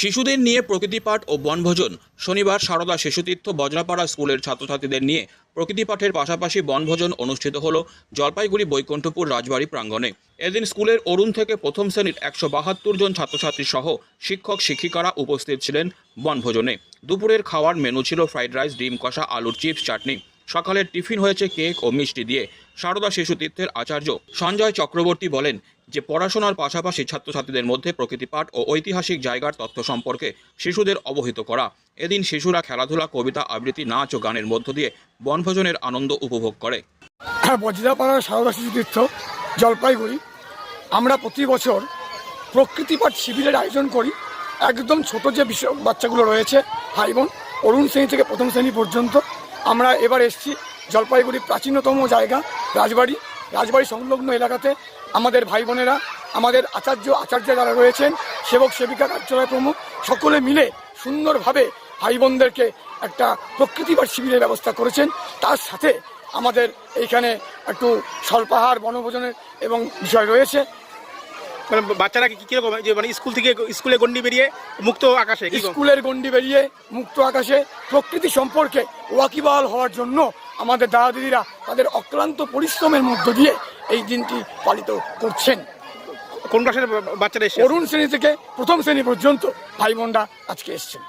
শিশুদের নিয়ে প্রকৃতি পাঠ ও বনভোজন। শনিবার সারদা শিশুতীর্থ বজ্রাপাড়া স্কুলের ছাত্রছাত্রীদের নিয়ে প্রকৃতি পাঠের পাশাপাশি বনভোজন অনুষ্ঠিত হল জলপাইগুড়ি বৈকুণ্ঠপুর রাজবাড়ি প্রাঙ্গণে। এদিন স্কুলের অরুণ থেকে প্রথম শ্রেণির একশো বাহাত্তর জন ছাত্রছাত্রী সহ শিক্ষক, শিক্ষিকারা উপস্থিত ছিলেন বনভোজনে। দুপুরের খাওয়ার মেনু ছিল ফ্রাইড রাইস, ডিম কষা, আলুর চিপস, চাটনি। সকালের টিফিন হয়েছে কেক ও মিষ্টি দিয়ে। সারদা শিশু তীর্থের আচার্য সঞ্জয় চক্রবর্তী বলেন যে পড়াশোনার পাশাপাশি ছাত্রছাত্রীদের মধ্যে প্রকৃতি পাঠ ও ঐতিহাসিক জায়গার তথ্য সম্পর্কে শিশুদের অবহিত করা। এদিন শিশুরা খেলাধুলা, কবিতা, আবৃত্তি, নাচ ও গানের মধ্য দিয়ে বনভোজনের আনন্দ উপভোগ করে। হ্যাঁ বজ্রাপাড়ার সারদা শিশু তীর্থ, জলপাইগুড়ি। আমরা প্রতি বছর প্রকৃতিপাঠ শিবিরের আয়োজন করি। একদম ছোট যে বিষয় বাচ্চাগুলো রয়েছে, ভাই বোন, অরুণ শ্রেণি থেকে প্রথম শ্রেণি পর্যন্ত। আমরা এবার এসেছি জলপাইগুড়ির প্রাচীনতম জায়গা, রাজবাড়ি। রাজবাড়ি সংলগ্ন এলাকাতে আমাদের ভাই বোনেরা আমাদের আচার্য আচার্য যারা রয়েছেন সেবক সেবিকা কার্যালয় প্রমুখ সকলে মিলে সুন্দরভাবে ভাই বোনদেরকে একটা প্রকৃতিপাঠ শিবিরের ব্যবস্থা করেছেন। তার সাথে আমাদের এইখানে একটু স্বল্পাহার বনভোজনের এবং বিষয় রয়েছে। মানে বাচ্চারা কি কীরকম যে মানে স্কুল থেকে স্কুলে গন্ডি বেরিয়ে মুক্ত আকাশে স্কুলের গণ্ডি বেরিয়ে মুক্ত আকাশে প্রকৃতি সম্পর্কে ওয়াকিবহাল হওয়ার জন্য আমাদের দাদা দিদিরা তাদের অক্লান্ত পরিশ্রমের মধ্য দিয়ে এই দিনটি পালিত করছেন। কোন ক্লাসের বাচ্চারা অরুণ শ্রেণি থেকে প্রথম শ্রেণি পর্যন্ত ভাই বোনরা আজকে এসছেন।